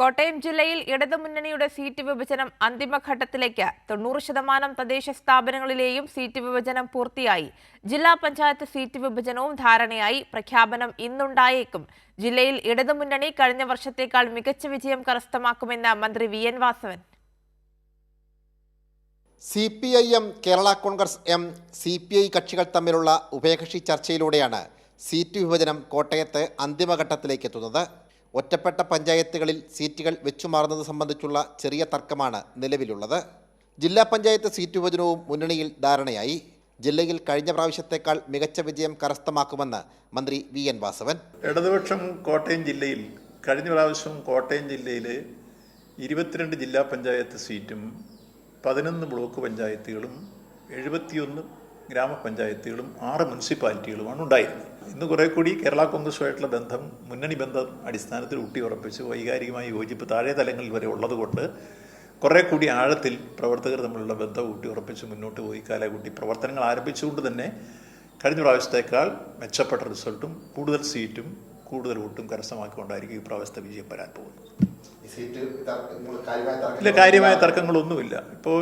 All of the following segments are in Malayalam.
കോട്ടയം ജില്ലയിൽ ഇടതുമുന്നണിയുടെ സീറ്റ് വിഭജനം അന്തിമഘട്ടത്തിലേക്ക് തൊണ്ണൂറ് ശതമാനം തദ്ദേശ സ്ഥാപനങ്ങളിലെയും സീറ്റ് വിഭജനം പൂർത്തിയായി. ജില്ലാ പഞ്ചായത്ത് സീറ്റ് വിഭജനവും ധാരണയായി. പ്രഖ്യാപനം ഇന്നുണ്ടായേക്കും. ജില്ലയിൽ ഇടതുമുന്നണി കഴിഞ്ഞ വർഷത്തേക്കാൾ മികച്ച വിജയം കരസ്ഥമാക്കുമെന്ന് മന്ത്രി V. N. Vasavan. C P I M Kerala Congress M C P I കക്ഷികൾ തമ്മിലുള്ള ഉഭയകക്ഷി ചർച്ചയിലൂടെയാണ് സീറ്റ് വിഭജനം കോട്ടയത്ത് അന്തിമഘട്ടത്തിലേക്ക് എത്തുന്നത്. ഒറ്റപ്പെട്ട പഞ്ചായത്തുകളിൽ സീറ്റുകൾ വെച്ചുമാറുന്നത് സംബന്ധിച്ചുള്ള ചെറിയ തർക്കമാണ് നിലവിലുള്ളത്. ജില്ലാ പഞ്ചായത്ത് സീറ്റ് വിഭജനവും മുന്നണിയിൽ ധാരണയായി. ജില്ലയിൽ കഴിഞ്ഞ പ്രാവശ്യത്തേക്കാൾ മികച്ച വിജയം കരസ്ഥമാക്കുമെന്ന് മന്ത്രി വി എൻ വാസവൻ. ഇടതുപക്ഷം കോട്ടയം ജില്ലയിൽ കഴിഞ്ഞ പ്രാവശ്യം കോട്ടയം ജില്ലയിൽ ഇരുപത്തിരണ്ട് ജില്ലാ പഞ്ചായത്ത് സീറ്റും പതിനൊന്ന് ബ്ലോക്ക് പഞ്ചായത്തുകളും എഴുപത്തിയൊന്ന് ഗ്രാമപഞ്ചായത്തുകളും ആറ് മുനിസിപ്പാലിറ്റികളുമാണ് ഉണ്ടായിരുന്നത്. ഇന്ന് കുറെ കൂടി കേരള കോൺഗ്രസുമായിട്ടുള്ള ബന്ധം മുന്നണി ബന്ധം അടിസ്ഥാനത്തിൽ ഊട്ടി ഉറപ്പിച്ച് വൈകാരികമായ യോജിപ്പ് താഴെ തലങ്ങളിൽ വരെ ഉള്ളതുകൊണ്ട് കുറേ കൂടി ആഴത്തിൽ പ്രവർത്തകർ തമ്മിലുള്ള ബന്ധം ഊട്ടി ഉറപ്പിച്ച് മുന്നോട്ട് പോയി. കാലകൂട്ടി പ്രവർത്തനങ്ങൾ ആരംഭിച്ചുകൊണ്ട് തന്നെ കഴിഞ്ഞ പ്രാവശ്യത്തേക്കാൾ മെച്ചപ്പെട്ട റിസൾട്ടും കൂടുതൽ സീറ്റും കൂടുതൽ വോട്ടും കരസ്ഥമാക്കിക്കൊണ്ടായിരിക്കും ഈ പ്രാവശ്യത്തെ വിജയം വരാൻ പോകുന്നത്. ഇല്ല കാര്യമായ തർക്കങ്ങളൊന്നുമില്ല. ഇപ്പോൾ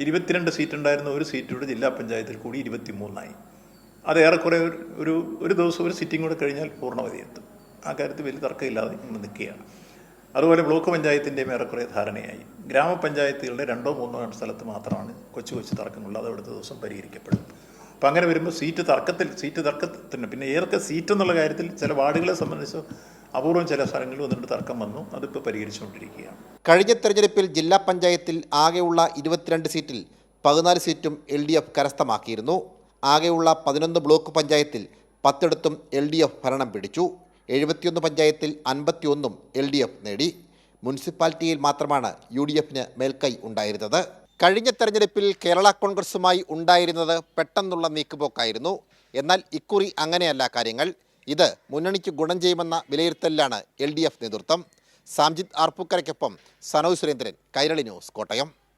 ഇരുപത്തിരണ്ട് സീറ്റ് ഉണ്ടായിരുന്ന ഒരു സീറ്റൂടെ ജില്ലാ പഞ്ചായത്തിൽ കൂടി ഇരുപത്തിമൂന്നായി. അത് ഏറെക്കുറെ ഒരു- ഒരു ദിവസം ഒരു സിറ്റിംഗ് കൂടെ കഴിഞ്ഞാൽ പൂർണമതി എത്തും ആ കാര്യത്തിൽ വലിയ തർക്കമില്ലാതെ ഇങ്ങനെ നിൽക്കുകയാണ്. അതുപോലെ ബ്ലോക്ക് പഞ്ചായത്തിന്റെയും ഏറെക്കുറെ ധാരണയായി. ഗ്രാമപഞ്ചായത്തുകളുടെ രണ്ടോ മൂന്നോ സ്ഥലത്ത് മാത്രമാണ് കൊച്ചു കൊച്ചു തർക്കങ്ങളുള്ളത് അത് അടുത്ത ദിവസം പരിഹരിക്കപ്പെടും. അപ്പം അങ്ങനെ വരുമ്പോൾ സീറ്റ് തർക്കത്തിൽ സീറ്റ് തർക്കത്തിന് പിന്നെ ഏതൊക്കെ സീറ്റ് എന്നുള്ള കാര്യത്തിൽ ചില വാർഡുകളെ സംബന്ധിച്ച് അപൂർവം ചില സ്ഥലങ്ങളിൽ വന്നിട്ട് തർക്കം വന്നു. അതിപ്പോൾ പരിഹരിച്ചുകൊണ്ടിരിക്കുകയാണ്. കഴിഞ്ഞ തെരഞ്ഞെടുപ്പിൽ ജില്ലാ പഞ്ചായത്തിൽ ആകെയുള്ള ഇരുപത്തിരണ്ട് സീറ്റിൽ പതിനാല് സീറ്റും എൽ ഡി എഫ് കരസ്ഥമാക്കിയിരുന്നു. ആകെയുള്ള പതിനൊന്ന് ബ്ലോക്ക് പഞ്ചായത്തിൽ പത്തിടത്തും എൽ ഡി എഫ് ഭരണം പിടിച്ചു. എഴുപത്തിയൊന്ന് പഞ്ചായത്തിൽ അൻപത്തിയൊന്നും എൽ ഡി എഫ് നേടി. മുനിസിപ്പാലിറ്റിയിൽ മാത്രമാണ് യു ഡി എഫിന് മേൽക്കൈ ഉണ്ടായിരുന്നത്. കഴിഞ്ഞ തെരഞ്ഞെടുപ്പിൽ കേരള കോൺഗ്രസുമായി ഉണ്ടായിരുന്നത് പെട്ടെന്നുള്ള നീക്കുപോക്കായിരുന്നു. എന്നാൽ ഇക്കുറി അങ്ങനെയല്ല കാര്യങ്ങൾ. ഇത് മുന്നണിക്ക് ഗുണം ചെയ്യുമെന്ന വിലയിരുത്തലിലാണ് എൽ ഡി എഫ് നേതൃത്വം. സാംജിത് ആർപ്പൂക്കരയ്ക്കൊപ്പം സനോജ് സുരേന്ദ്രൻ കൈരളി ന്യൂസ് കോട്ടയം.